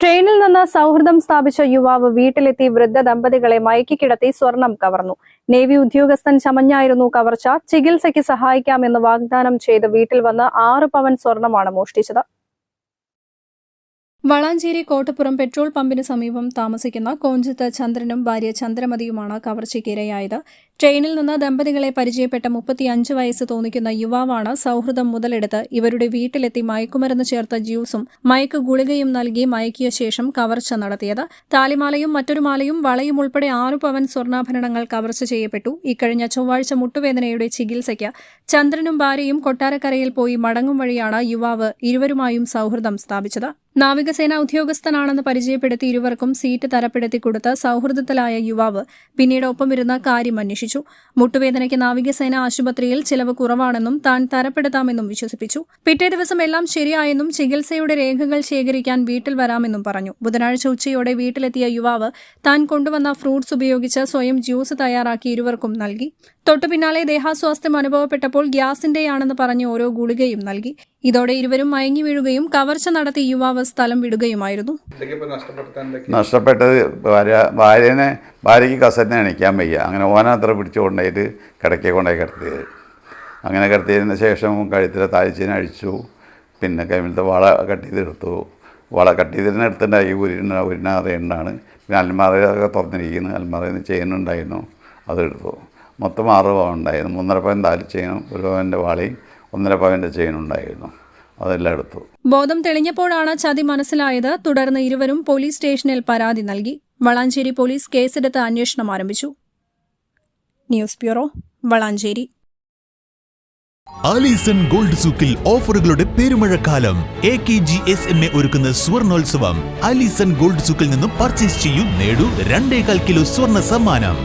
ട്രെയിനിൽ നിന്ന് സൗഹൃദം സ്ഥാപിച്ച യുവാവ് വീട്ടിലെത്തി വൃദ്ധ ദമ്പതികളെ മയക്കിക്കിടത്തി സ്വർണം കവർന്നു. നേവി ഉദ്യോഗസ്ഥൻ ചമഞ്ഞായിരുന്നു കവർച്ച. ചികിത്സയ്ക്ക് സഹായിക്കാമെന്ന് വാഗ്ദാനം ചെയ്ത് വീട്ടിൽ വന്ന് ആറ് പവൻ സ്വർണമാണ് മോഷ്ടിച്ചത്. വളാഞ്ചേരി കോട്ടപ്പുറം പെട്രോൾ പമ്പിന് സമീപം താമസിക്കുന്ന കോഞ്ചത്ത് ചന്ദ്രനും ഭാര്യ ചന്ദ്രമതിയുമാണ് കവർച്ചയ്ക്കിരയായത്. ട്രെയിനിൽ നിന്ന് ദമ്പതികളെ പരിചയപ്പെട്ട മുപ്പത്തിയഞ്ച് വയസ്സ് തോന്നിക്കുന്ന യുവാവാണ് സൌഹൃദം മുതലെടുത്ത് ഇവരുടെ വീട്ടിലെത്തി മയക്കുമരുന്ന് ചേർത്ത ജ്യൂസും മയക്ക് ഗുളികയും നൽകി മയക്കിയ ശേഷം കവർച്ച നടത്തിയത്. താലിമാലയും മറ്റൊരു മാലയും വളയും ഉൾപ്പെടെ ആറു പവൻ സ്വർണാഭരണങ്ങൾ കവർച്ച ചെയ്യപ്പെട്ടു. ഇക്കഴിഞ്ഞ ചൊവ്വാഴ്ച മുട്ടുവേദനയുടെ ചികിത്സയ്ക്ക് ചന്ദ്രനും ഭാര്യയും കൊട്ടാരക്കരയിൽ പോയി മടങ്ങും വഴിയാണ് യുവാവ് ഇരുവരുമായും സൌഹൃദം സ്ഥാപിച്ചത്. നാവികസേന ഉദ്യോഗസ്ഥനാണെന്ന് പരിചയപ്പെടുത്തി ഇരുവർക്കും സീറ്റ് തരപ്പെടുത്തി കൊടുത്ത സൗഹൃദത്തിലായ യുവാവ് പിന്നീട് ഒപ്പമിരുന്ന കാര്യം അന്വേഷിച്ചു. മുട്ടുവേദനയ്ക്ക് നാവികസേന ആശുപത്രിയിൽ ചിലവ് കുറവാണെന്നും താൻ തരപ്പെടുത്താമെന്നും വിശ്വസിപ്പിച്ചു. പിറ്റേ ദിവസം എല്ലാം ശരിയായെന്നും ചികിത്സയുടെ രേഖകൾ ശേഖരിക്കാൻ വീട്ടിൽ വരാമെന്നും പറഞ്ഞു. ബുധനാഴ്ച ഉച്ചയോടെ വീട്ടിലെത്തിയ യുവാവ് താൻ കൊണ്ടുവന്ന ഫ്രൂട്ട്സ് ഉപയോഗിച്ച് സ്വയം ജ്യൂസ് തയ്യാറാക്കി ഇരുവർക്കും നൽകി. തൊട്ടു പിന്നാലെ ദേഹാസ്വാസ്ഥ്യം അനുഭവപ്പെട്ടപ്പോൾ ഗ്യാസിന്റെയാണെന്ന് പറഞ്ഞ് ഓരോ ഗുളികയും നൽകി. ഇതോടെ ഇരുവരും മയങ്ങി വീഴുകയും കവർച്ച നടത്തി യുവാവ് സ്ഥലം വിടുകയുമായിരുന്നു. നഷ്ടപ്പെട്ടത്? ഭാര്യ ഭാര്യനെ ഭാര്യയ്ക്ക് കസറ്റിനെ എണിക്കാൻ വയ്യ. അങ്ങനെ ഓനത്ര പിടിച്ചു കൊണ്ടുപോയിട്ട് കിടക്കെ കൊണ്ടുപോയി കിടത്തിയത് അങ്ങനെ കിടത്തിയതിന് ശേഷം കഴുത്തിലെ താഴ്ചനെ അഴിച്ചു. പിന്നെ കൈമിലത്തെ വള കട്ട് ചെയ്തെടുത്തു വള കട്ട് ചെയ്തിരുന്ന എടുത്തിട്ടുണ്ടായി ഉരുന്ന ഉരുന്ന അറിയണ്ടാണ് പിന്നെ അൽമാറയൊക്കെ തുറന്നിരിക്കുന്നു. അൽമാറയിൽ നിന്ന് ചെയ്യുന്നുണ്ടായിരുന്നു അതെടുത്തു മൊത്തം ആറ് പവൻ ഉണ്ടായിരുന്നു. മൂന്നര പവൻ താലി ചെയിനും ഒരു പവന്റെ വാളയും ഒന്നര പവന്റെ ചെയിനും ഉണ്ടായിരുന്നു അതെല്ലാം എടുത്തു. ബോധം തെളിഞ്ഞപ്പോഴാണ് ചതി മനസ്സിലായത്. തുടർന്ന് ഇരുവരും പോലീസ് സ്റ്റേഷനിൽ പരാതി നൽകി. വളാഞ്ചേരി പോലീസ് കേസെടുത്ത് അന്വേഷണം ആരംഭിച്ചു. News bureau Valanchery. Alison gold സൂക്കിൽ ഓഫറുകളുടെ പെരുമഴക്കാലം. A K G S M A ഒരുക്കുന്ന സ്വർണോത്സവം. ആലീസൺ ഗോൾഡ് സൂക്കിൽ നിന്നും പർച്ചേസ് ചെയ്യും നേടൂ രണ്ടേകാൽ കിലോ സ്വർണ സമ്മാനം.